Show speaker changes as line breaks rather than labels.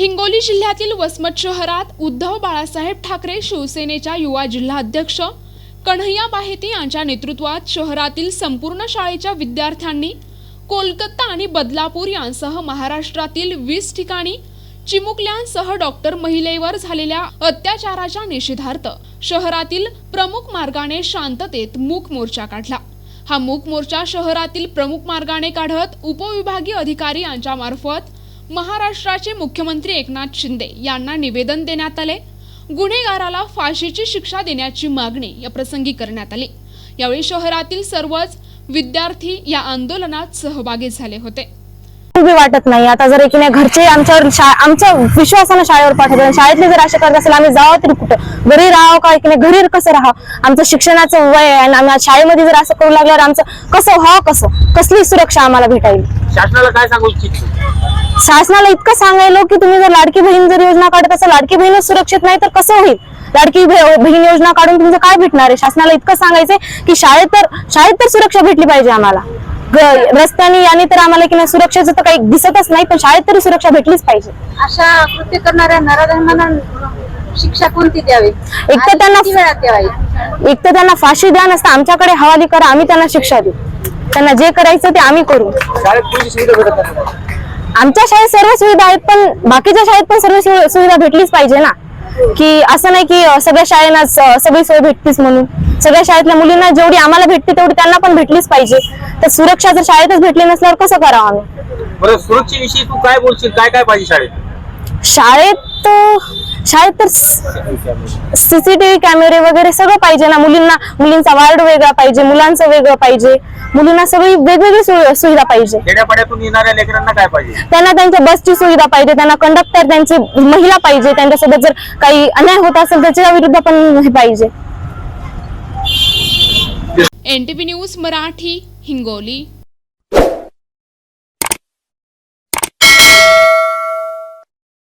हिंगोली जिल्ह्यातील वसमत शहरात उद्धव बाळासाहेब ठाकरे शिवसेनेच्या युवा जिल्हाध्यक्ष कन्हैया बाहेती यांच्या नेतृत्वात शहरातील संपूर्ण शाळेच्या विद्यार्थ्यांनी कोलकाता आणि बदलापूर यांसह महाराष्ट्रातील वीस ठिकाणी चिमुकल्यांसह डॉक्टर महिलेवर झालेल्या अत्याचाराच्या निषेधार्थ शहरातील प्रमुख मार्गाने शांततेत मूक मोर्चा काढला. हा मूक मोर्चा शहरातील प्रमुख मार्गाने काढत उपविभागीय अधिकारी यांच्यामार्फत महाराष्ट्राचे मुख्यमंत्री एकनाथ शिंदे यांना निवेदन देण्यात आले. गुन्हेगाराला फाशीची शिक्षा देण्याची मागणी या प्रसंगी करण्यात आली. यावेळी शहरातील सर्वच विद्यार्थी या आंदोलनात सहभागी झाले होते.
उभी वाटत नाही. आता जर एकीने घरचे आमच्यावर आमच्या विश्वासानं शाळेवर पाठवलं शाळेतले जर असे करत असेल आम्ही जावं तरी कुठं? घरी राहावं का? एकीने घरी कसं राहावं? आमचं शिक्षणाचं वय आहे आणि आम्ही शाळेमध्ये जर असं करू लागल्यावर आमचं कसं व्हावं कसं? कसली सुरक्षा आम्हाला भेटाईल
शासनाला काय सांगू इच्छित
शासनाला इतकं सांगायलो की तुम्ही जर लाडकी बहीण जर योजना काढत असाल लाडकी बहीणच सुरक्षित नाही तर कसं होईल? लाडकी बही- बहीण योजना काढून तुमचं काय भेटणार आहे? शासनाला इतकं सांगायचंय की शाळेत तर शाळेत तर सुरक्षा भेटली पाहिजे आम्हाला. ग- रस्त्याने आणि तर आम्हाला की नाही सुरक्षेचं तर काही दिसतच नाही पण शाळेत तरी सुरक्षा भेटलीच पाहिजे.
अशा कृत्य करणाऱ्या नराधमांना शिक्षा कोणती द्यावी?
तर
आणि
त्यांना-
किती वेळात द्यावी
एक तर त्यांना फाशी द्या नसता आमच्याकडे हवाली करा आम्ही त्यांना शिक्षा देऊ. त्यांना जे करायचं ते आम्ही करू. आमच्या शाळेत सर्व सुविधा आहेत पण बाकीच्या शाळेत पण सर्व सुविधा भेटलीच पाहिजे ना. की असं नाही की सगळ्या शाळेनाच अं, सगळी सोय भेटतीच म्हणून. सगळ्या शाळेतल्या मुलींना जेवढी आम्हाला भेटते तेवढी त्यांना पण भेटलीच पाहिजे. तर सुरक्षा जर शाळेतच भेटली नसल्यावर कसं करावं आम्ही?
बरं सुरक्षेविषयी तू काय बोलशील? काय काय पाहिजे शाळेत?
शाळेत शाळेत तर सीसीटीव्ही कॅमेरे वगैरे सगळं पाहिजे ना. मुलींना मुलींचा वार्ड वेगळा पाहिजे मुलांचं वेगळं पाहिजे. मुलींना सगळी वेगवेगळी सुविधा पाहिजे.
खेड्यापाड्यातून येणाऱ्या लेकरांना काय पाहिजे?
त्यांना त्यांच्या बसची सुविधा पाहिजे त्यांना कंडक्टर त्यांची महिला पाहिजे त्यांच्यासोबत जर काही अन्याय होत असेल त्याच्या विरुद्ध पण हे पाहिजे.
N T news Marathi Hingoli.